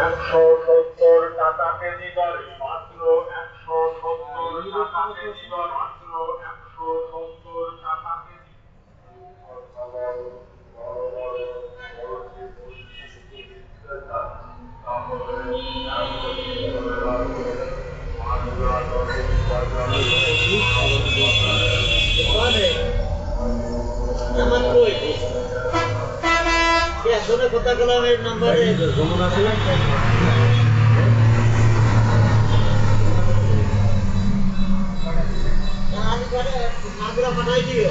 একশো সত্তর টাকা কেজি মাত্র একশো সত্তর টাকা মাত্র একশো সত্তর টাকা কেজি আমার কই একজনের কথা এই নাম্বারে যমুনা ছিল আমি করে নাম্বার পাঠাই দিও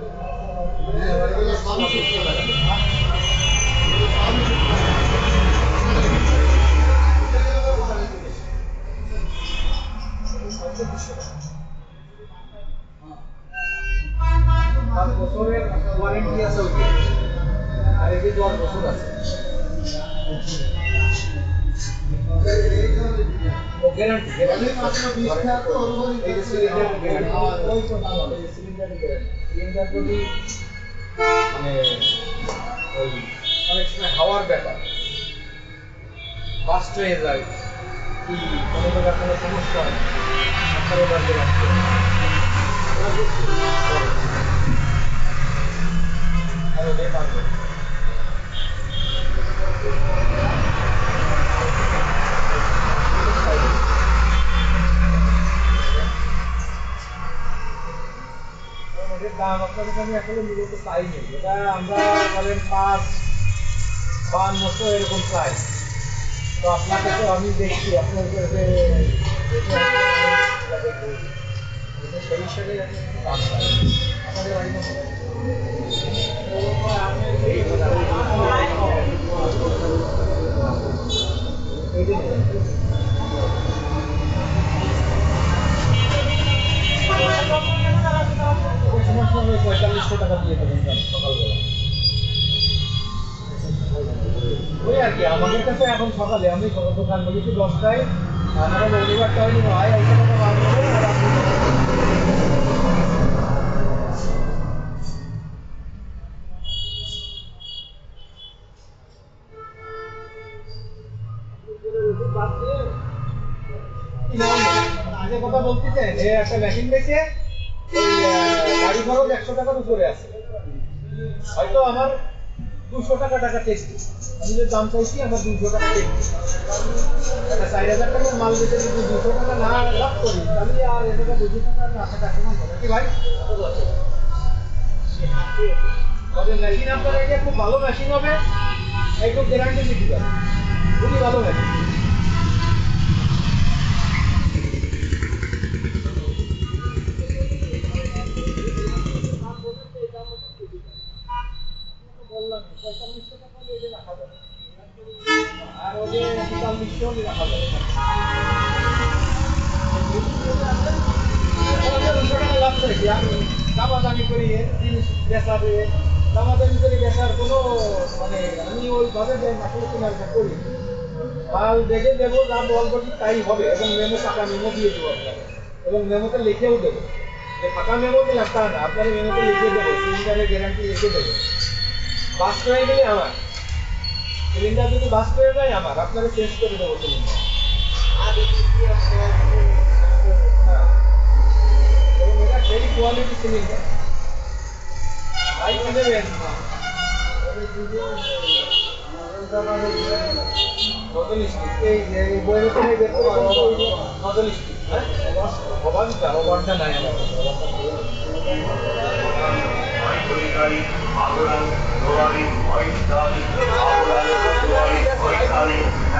বছরের ওয়ারেন্টি আছে। ওইটা আর এটি আছে গ্যারান্টি গ্যারান্টি মানে ওই অনেক সময় হাওয়ার ব্যাপার। ফাস্ট হয়ে যায়। কি, কোনো প্রকার কোনো সমস্যা হয়? আপনার এবার গ্যারান্টি আর কাছে আমি আসলে মূলত চাই নেই এটা আমরা বলেন পাঁচ বাহান্নশো এরকম চাই তো আপনাকে তো আমি দেখছি আপনার যে সেই হিসেবে আমি কাছে এখন সকালে আমি দোকান বলেছি দশটায়। আমরা কথা বলতেছেন এ একটা মেশিন আহ, গাড়ি খরচ একশো টাকার উপরে আছে। হয়তো আমার দুশো টাকা টাকা টেস্টি আমি যে দাম চাইছি, আমার দুশো টাকা টেস্টি একটা চার হাজার টাকার মাল বেচে যদি দুশো টাকা না লাভ করি, তাহলে আর এ টাকা দুশো টাকা না টাকা কি ভাই? তবে মেশিন আপনার এটা খুব ভালো মেশিন হবে একটু গ্যারান্টি দিতে পারে খুবই ভালো মেশিন তাই হবে এবং মেমো টাকা মেমো দিয়ে দেবো আপনাকে এবং মেমোতে লিখেও দেবো যে ফাঁকা মেমো দিলাম তা না আপনার মেমোতে লিখে দেবো সিলিন্ডারের গ্যারান্টি লিখে দেবো বাস্ট হয়ে গেলে আমার। সিলিন্ডার যদি বাস করে যায় আমার, আপনাকে চেঞ্জ করে দেবো সিলিন্ডার। হ্যাঁ। আর এটা কোয়ালিটি সিলিন্ডার তাই নেবেন নতুন স্টিক এই বইয়ের ওখানে বের করে নতুন স্টিক হ্যাঁ? নাই আমার।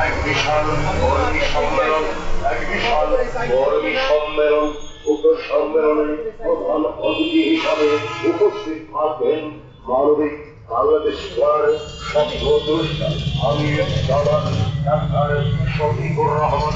এক বিশাল কর্মী সম্মেলন এক বিশাল কর্মী সম্মেলন উক্ত সম্মেলনে প্রধান অতিথি উপস্থিত থাকবেন মানবিক বাংলাদেশ জামান ডাক্তার শফিকুর রহমান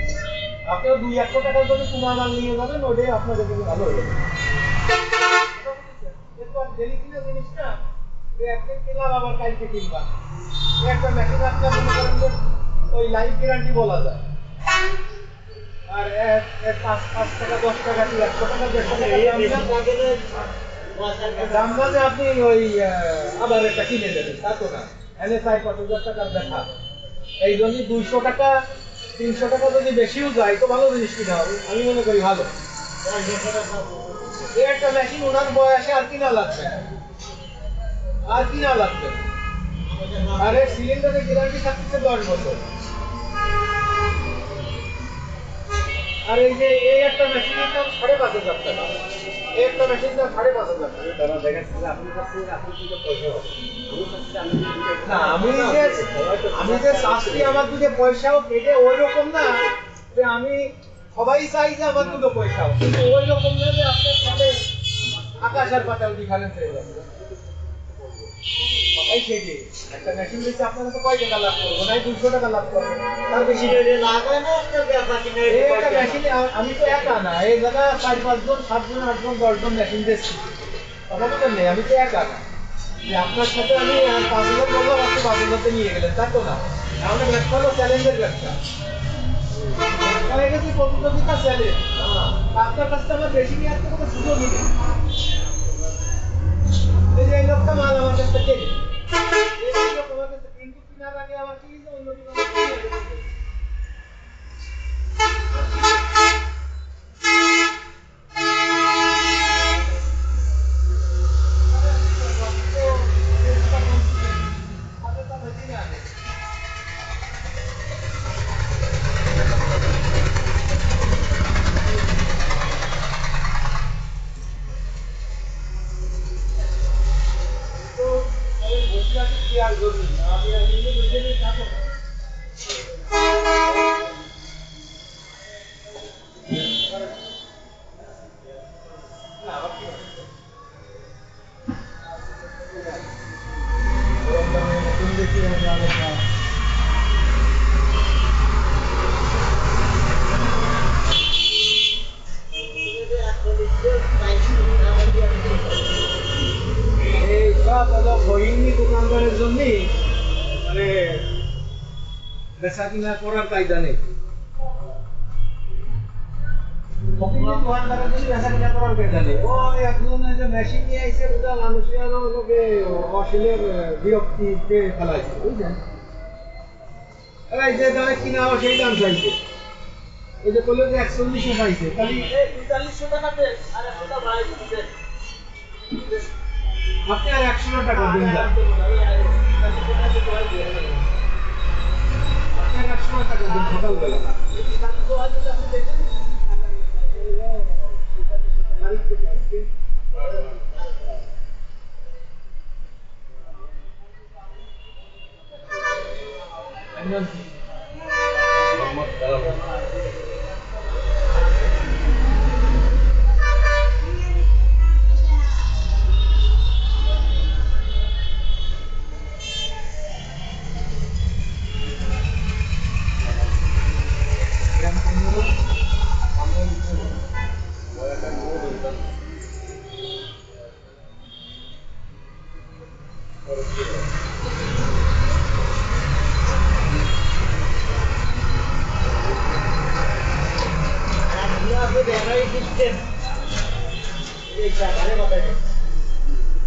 আপনিও দুই একশো টাকার জন্য কুমার মাল নিয়ে যাবেন ওটাই আপনাদের জন্য ভালো হয়ে যাবে আর কিনা জিনিস একদিন কিনলাম আবার কালকে কিনবা। একটা machine আপনার মনে করেন যে ওই life guarantee বলা যায়। আর এর- এর পাঁচ পাঁচ টাকা দশ টাকা কি একশো টাকা দেড়শো টাকা দাম আপনি ওই আবার একটা কিনে দেবেন তা তো না এনে চার পাঁচ হাজার টাকার দেখা এই জন্য দুইশো টাকা তিনশো টাকা যদি বেশিও যায়, তো ভালো জিনিস কিনা হবে আমি মনে করি ভালো। এই একটা মেশিন ওনার বয়সে আর কিনা লাগবে। আর কিনা লাগবে। আর এর সিলিন্ডারের গ্যারান্টি থাকছে দশ বছর আর এই যে, এই একটা মেশিনের দাম সাড়ে পাঁচ হাজার টাকা এই একটা মেশিন দাম সাড়ে পাঁচ হাজার টাকা না আমি যে আমি যে চাষি আমার দুটো পয়সাও কেটে ওই রকম না যে আমি সবাই চাই যে আমার দুটো পয়সাও কিন্তু ওই রকম না যে আপনার সাথে আকাশ আর পাতাল হয়ে যাবে সবাই সেটি একটা মেশিন দিচ্ছে আপনার কাছে কয় টাকা লাভ করব? নাই দুশো টাকা লাভ করব। তার বেশি এই আমি তো একা না। এই জায়গা চার পাঁচজন সাতজন আটজন দশজন মেশিন দিচ্ছি কথা তো নেই? আমি তো একা না। যে আপনার সাথে আমি পাঁচ হাজার বললাম আপনি পাঁচ হাজারতে নিয়ে গেলেন। তা তো না। আমাদের ব্যবসা হলো চ্যালেঞ্জের ব্যবসা। হয়ে গেছে প্রতিযোগিতা চ্যালেঞ্জ আপনার কাছ থেকে আমার বেশি নিয়ে আসতে কোনো সুযোগই নেই। এই যে লোকটা মাল আমার কাছ থেকে Thank you. বেচা কিনা করার কায়দা নেই। এই যে বিরক্তিতে ফেলাইছে বুঝলেন যে দামে কিনা সেই দাম চাইছে। এই যে করলে যে একচল্লিশে পাইছে আপনি আর একশো টাকা দিন যান আপনি আর একশো টাকা দিন সকালবেলা।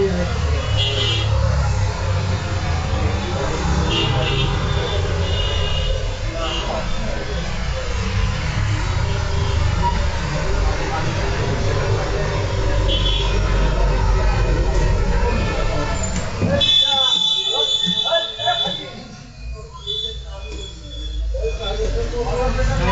Gracias.